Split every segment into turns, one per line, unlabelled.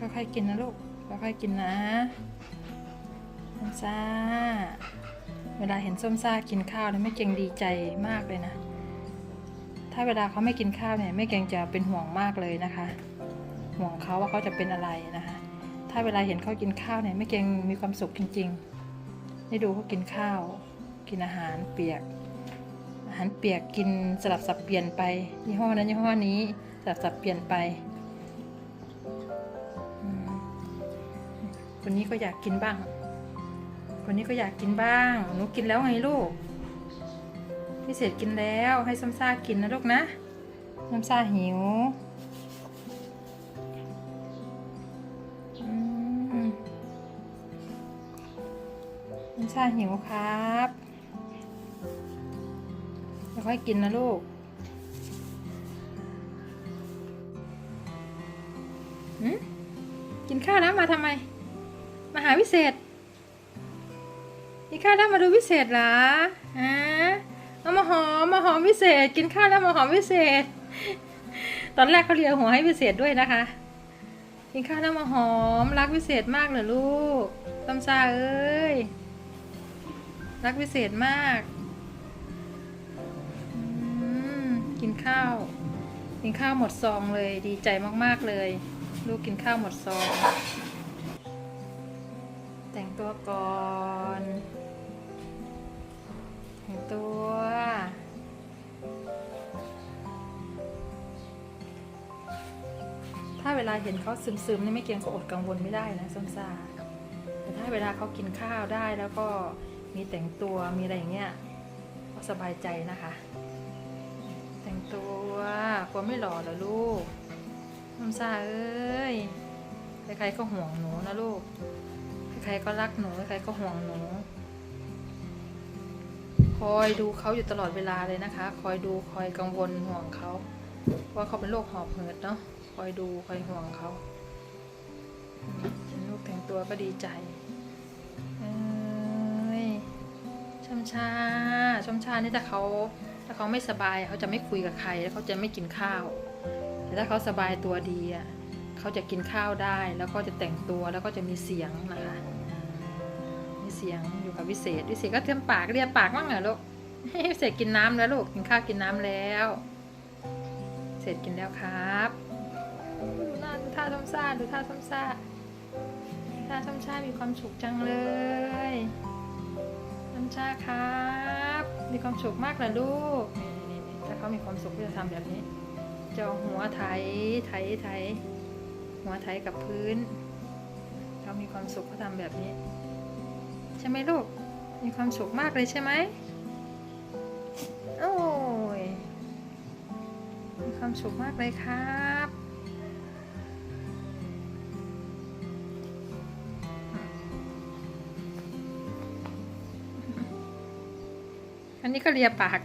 ค่อยๆกินนะลูกค่อยๆกินนะส้มซ่า เวลาเห็นส้มซ่ากินข้าวเนี่ยแม่เก่งดีใจมากเลยนะ ถ้าเวลาเขาไม่กินข้าวเนี่ยแม่เก่งจะเป็นห่วงมากเลยนะคะ ห่วงเขาว่าเขาจะเป็นอะไรนะคะ ถ้าเวลาเห็นเขากินข้าวเนี่ยแม่เก่งมีความสุขจริงๆ ได้ดูเขากินข้าว กินอาหารเปียก อาหารเปียกกินสลับสับเปลี่ยนไปยี่ห้อนั้นยี่ห้อนี้สลับสับเปลี่ยนไป คนนี้ก็อยากกินบ้าง คนนี้ก็อยากกินบ้าง หนูกินแล้วไงลูกพี่เศษกินแล้วให้ซ้ำซ่ากินนะลูกนะซ้ำซ่าหิวอืมซ้ำซ่าหิวครับค่อยๆกินนะลูกหืมกินข้าวแล้วมาทำไม หาวิเศษกินข้าวแล้วมาดูวิเศษหรอฮะเอามาหอมมาหอมวิเศษ กินข้าวแล้วมาหอมวิเศษ ตอนแรกเขาเลียหัวให้วิเศษด้วยนะคะ กินข้าวแล้วมาหอมรักวิเศษมากเหรอลูกต้มซาเอ้ย รักวิเศษมากกินข้าว กินข้าวหมดซองเลยดีใจมากๆเลย ลูกกินข้าวหมดซอง ตัวก่อนแต่งตัว ถ้าเวลาเห็นเขาซึมๆนี่ไม่เกียงก็อดกังวลไม่ได้นะส้มซาแต่ถ้าเวลาเขากินข้าวได้แล้วก็มีแต่งตัวมีอะไรอย่างเงี้ยก็สบายใจนะคะ แต่งตัวกลัวไม่หล่อเหรอลูกส้มซาเอ้ยใครๆก็ห่วงหนูนะลูก รๆก็รักหนู ใครก็ห่วงหนู คอยดูเขาอยู่ตลอดเวลาเลยนะคะ คอยดูคอยกังวลห่วงเขาเพราะว่าเขาเป็นโรคหอบหืดเนาะ คอยดูคอยห่วงเขาเห็นลูกแต่งตัวก็ดีใจเอ้ยชมชาชมชานี่ถ้าเขาถ้าเขาไม่สบายเขาจะไม่คุยกับใครแล้วเขาจะไม่กินข้าว แต่ถ้าเขาสบายตัวดีอะเขาจะกินข้าวได้แล้วก็จะแต่งตัวแล้วก็จะมีเสียงนะคะ เสียงอยู่กับวิเศษวิเศษก็เทียมปากเรียกปากบ้างเหรอลูกวิเศษกินน้ำแล้วลูกกินข้าวกินน้ำแล้ว เสร็จกินแล้วครับดูหน้าดูท่าทำซ่าดูท่าทำซ่าท่าทำซ่ามีความสุขจังเลยทำซ่าครับ มีความสุขมากเลยลูกนี่นี่ถ้าเขามีความสุขก็จะทำแบบนี้จะเอาหัวไถไถไถหัวไถกับพื้นเขามีความสุขเขาทำแบบนี้ ใช่ไหมลูก มีความสุขมากเลยใช่ไหมโอ้ย มีความสุขมากเลยครับอันนี้ก็เลียปาก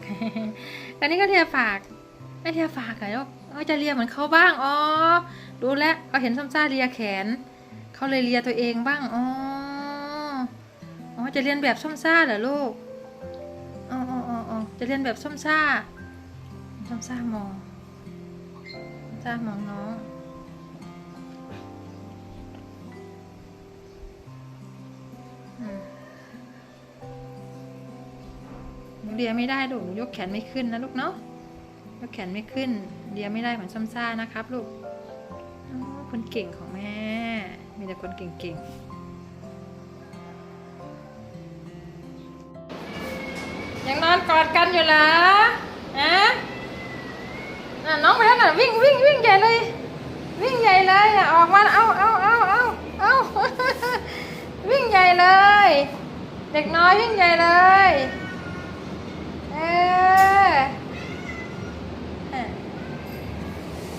อันนี้ก็เลียปาก ไม่เลียปากเหรอลูกอ๋อจะเลียเหมือนเขาบ้าง อ๋อรู้แล้วเขาเห็นซ้ำซ่าเลียแขน เขาเลยเลียตัวเองบ้าง อ๋อ จะเรียนแบบส้มซ่าเหรอลูกอ๋ออ๋ออ๋อจะเรียนแบบส้มซ่า ส้มซ่ามองส้มซ่ามองน้องหนูเรียไม่ได้ลูกหนูยกแขนไม่ขึ้นนะลูกเนาะ ยกแขนไม่ขึ้นเรียไม่ได้เหมือนส้มซ่านะครับลูกคนเก่งของแม่ มีแต่คนเก่งๆ อดกันอยู่เหรอะน่ะน้องไปแล้วน่ะวิ่งวิ่งวิ่งใหญ่เลย วิ่งใหญ่เลยอะออกมาเอาเอาเอาเอาเอาวิ่งใหญ่เลย เด็กน้อยวิ่งใหญ่เลยเออ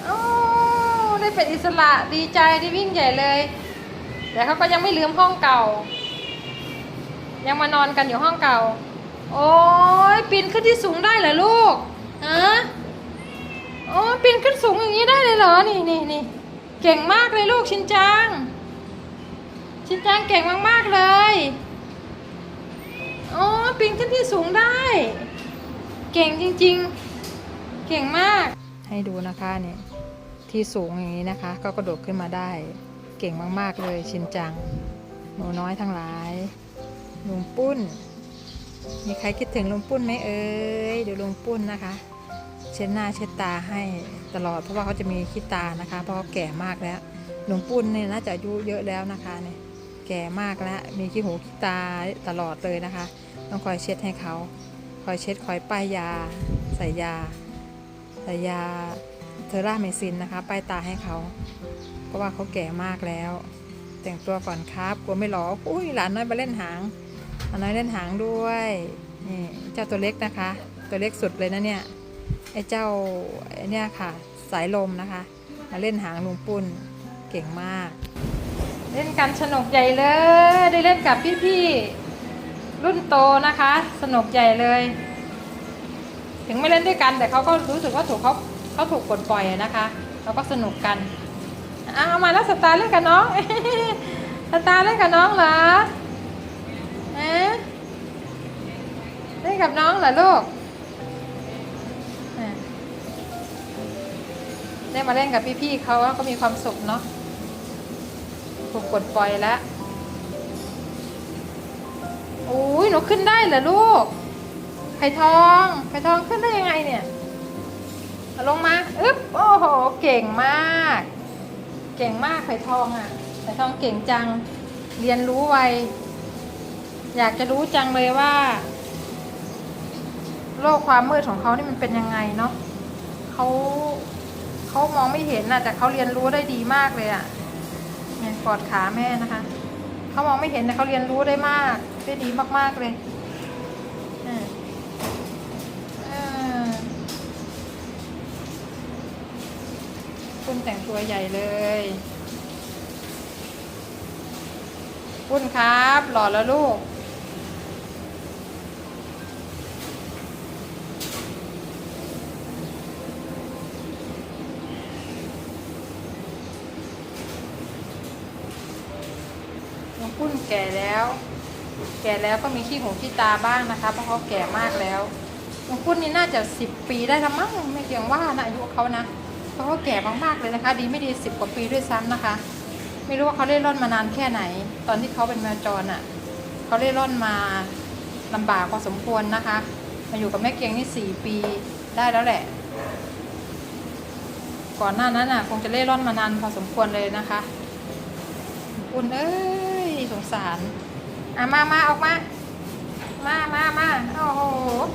โอ้ได้เป็นอิสระดีใจที่วิ่งใหญ่เลยแต่เขาก็ยังไม่ลืมห้องเก่า ยังมานอนกันอยู่ห้องเก่า โอ้ยปีนขึ้นที่สูงได้เหรอลูกฮะโอ้ยปีนขึ้นสูงอย่างนี้ได้เลยเหรอ นี่นี่นี่เก่งมากเลยลูกชินจัง ชินจังเก่งมากๆเลยโอ้ยปีนขึ้นที่สูงได้ เก่งจริงๆ เก่งมาก ให้ดูนะคะเนี่ยที่สูงอย่างนี้นะคะ ก็กระโดดขึ้นมาได้ เก่งมากๆเลยชินจัง หนูน้อยทั้งหลายลุงปุ้น มีใครคิดถึงลุงปุ้นไหมเอ่ยเดี๋ยวลุงปุ้นนะคะ เช็ดหน้าเช็ดตาให้ตลอดเพราะว่าเขาจะมีขี้ตานะคะ เพราะเขาแก่มากแล้วหลุงปุ้นเนี่ยน่าจะอายุเยอะแล้วนะคะเนี่ยแก่มากแล้วมีขี้หูขี้ตาตลอดเลยนะคะ ต้องคอยเช็ดให้เขาคอยเช็ดคอยป้ายยา ใส่ยาใส่ยาเทอร่าเมซินนะคะ ป้ายตาให้เขาเพราะว่าเขาแก่มากแล้ว แต่งตัวก่อนครับกลัวไม่หลอกอุ้ยหลานน้อยมาเล่นหาง หลาน้อยเล่นหางด้วยนี่เจ้าตัวเล็กนะคะ ตัวเล็กสุดเลยนะเนี่ยไอ้เจ้าไอ้เนี่ยค่ะ สายลมนะคะ มาเล่นหางลุงปุ้นเก่งมาก เล่นกันสนุกใหญ่เลย ได้เล่นกับพี่ๆรุ่นโตนะคะ สนุกใหญ่เลย ถึงไม่เล่นด้วยกัน แต่เขาก็รู้สึกว่าถูกเขาเขาถูกกดปล่อยนะคะเขาก็สนุกกันเอามาแล้วสตาร์เล่นกับน้อง สตาร์เล่นกับน้องเหรอ เอ๊ะเล่นกับน้องเหรอลูกอะได้มาเล่นกับพี่ๆเขาก็มีความสุขเนาะถูกกดปล่อยแล้วโอ้ยหนูขึ้นได้เหรอลูก ไผ่ทอง ไผ่ทองขึ้นได้ยังไงเนี่ย ลงมาอึ๊บ โอ้โห เก่งมาก เก่งมากไผ่ทองอะ ไผ่ทองเก่งจัง เรียนรู้ไว อยากจะรู้จังเลยว่า โลกความมืดของเขานี่มันเป็นยังไงเนาะเขาเขามองไม่เห็นนะแต่เขาเรียนรู้ได้ดีมากเลยอะเนี่ยกอดขาแม่นะคะเขามองไม่เห็นแต่เขาเรียนรู้ได้มากได้ดีมาก ๆเลยอ่าอ่าปุ้นแต่งตัวใหญ่เลยปุ้นครับ หล่อแล้วลูก น้องปุ้น แก่แล้ว แก่แล้วก็มีขี้หูขี้ตาบ้างนะคะ เพราะเขาแก่มากแล้วน้องปุ้นนี่น่าจะสิบปีได้ละมั้งไม่เกี่ยงว่านะอายุเขานะเพราะเขาแก่มากๆเลยนะคะ ดีไม่ดีสิบกว่าปีด้วยซ้ำนะคะ ไม่รู้ว่าเขาเล่ร่อนมานานแค่ไหน ตอนที่เขาเป็นแมวจรอะเขาเล่ร่อนมาลำบากพอสมควรนะคะ มาอยู่กับแม่เกียงนี่สี่ปีได้แล้วแหละ ก่อนหน้านั้นอะ คงจะเล่ร่อนมานานพอสมควรเลยนะคะคุณเอ้ย สงสารอะมามาออกมา มามามาโอ้โห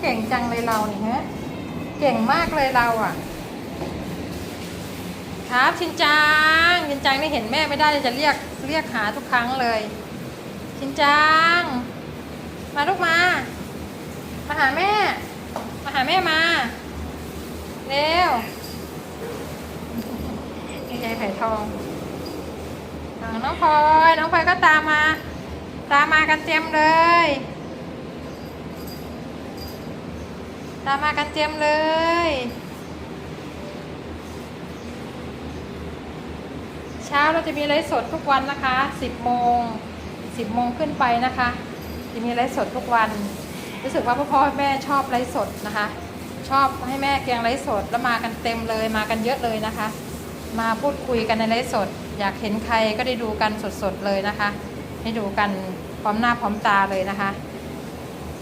เก่งจังเลยเราเนี่ยฮะ เก่งมากเลยเราอะ ครับชินจังชินจังไม่เห็นแม่ไม่ได้จะเรียกเรียกหาทุกครั้งเลย ชินจัง มาลูกมา มาหาแม่ มาหาแม่มา เร็วนี่ยายไผ่ทอง น้องพลอยน้องพลอยก็ตามมา ตามมากันเต็มเลย ตามมากันเต็มเลยเช้าเราจะมีไลฟ์สดทุกวันนะคะ 10 โมง 10 โมงขึ้นไปนะคะ จะมีไลฟ์สดทุกวัน รู้สึกว่าพ่อพ่อแม่ชอบไลฟ์สดนะคะ ชอบให้แม่เกียงไลฟ์สดแล้วมากันเต็มเลย มากันเยอะเลยนะคะ มาพูดคุยกันในไลฟ์สด อยากเห็นใครก็ได้ดูกันสดๆเลยนะคะ ให้ดูกันพร้อมหน้าพร้อมตาเลยนะคะ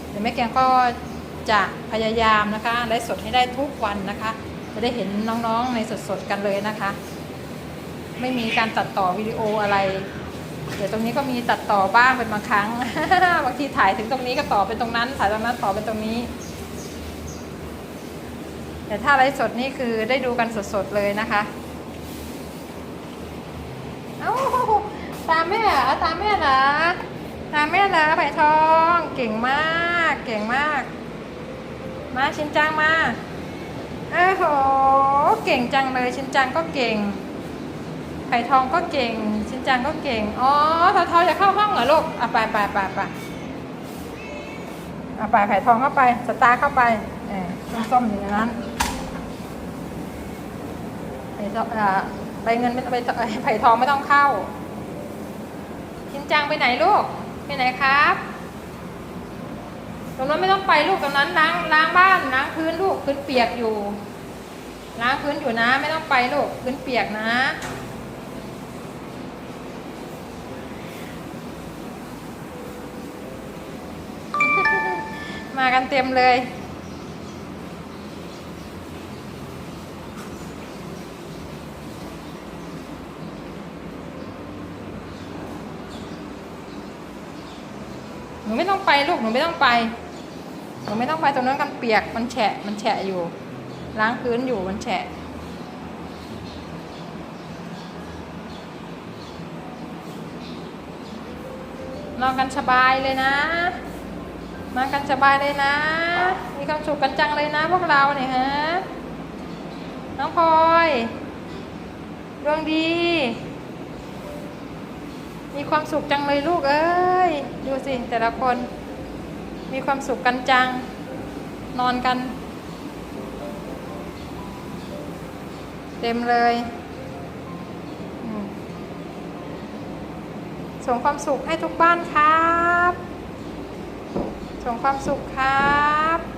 เดี๋ยวแม่แกงก็จะพยายามนะคะไลฟ์สดให้ได้ทุกวันนะคะ จะได้เห็นน้องๆในสดๆกันเลยนะคะ ไม่มีการตัดต่อวิดีโออะไร เดี๋ยวตรงนี้ก็มีตัดต่อบ้างเป็นบางครั้งบางทีถ่ายถึงตรงนี้ก็ต่อเป็นตรงนั้น ถ่ายตรงนั้นต่อเป็นตรงนี้แต่ถ้าไลฟ์สดนี่คือได้ดูกันสดๆเลยนะคะ อ้าตามแม่เหรอตามแม่เหรอตามแม่เหรอไผ่ทองเก่งมาก เก่งมาก มาชินจังมาโอ้โหเก่งจังเลยชินจังก็เก่งไผ่ทองก็เก่ง ชินจังก็เก่งอ๋อทอทอจะเข้าห้องเหรอลูกอะไปไปไปไปอะไปไผ่ทองเข้าไปสตาร์เข้าไปเออส้มๆอยู่ในนั้นไผ่ทองอ่าใไปเงินไม่ไปไผ่ทองไม่ต้องเข้าชินจังไปไหนลูกไปไหนครับตรงนั้นไม่ต้องไปลูกตรงนั้นล้างล้างบ้านล้างพื้นลูกพื้นเปียกอยู่ ล้างพื้นอยู่นะ ไม่ต้องไปลูกพื้นเปียกนะมากันเต็มเลย นูไม่ต้องไปลูกหนูไม่ต้องไป หนูไม่ต้องไปตรงนั้นกันเปียกมันแฉะมันแฉะอยู่ ล้างพื้นอยู่มันแฉะนอนกันสบายเลยนะมากันสบายเลยนะ มีความสุขกันจังเลยนะพวกเราเนี่ยฮะ น้องพลอยดวงดี มีความสุขจังเลยลูกเอ้ย ดูสิ แต่ละคน มีความสุขกันจัง นอนกัน เต็มเลยส่งความสุขให้ทุกบ้านครับ ส่งความสุขครับ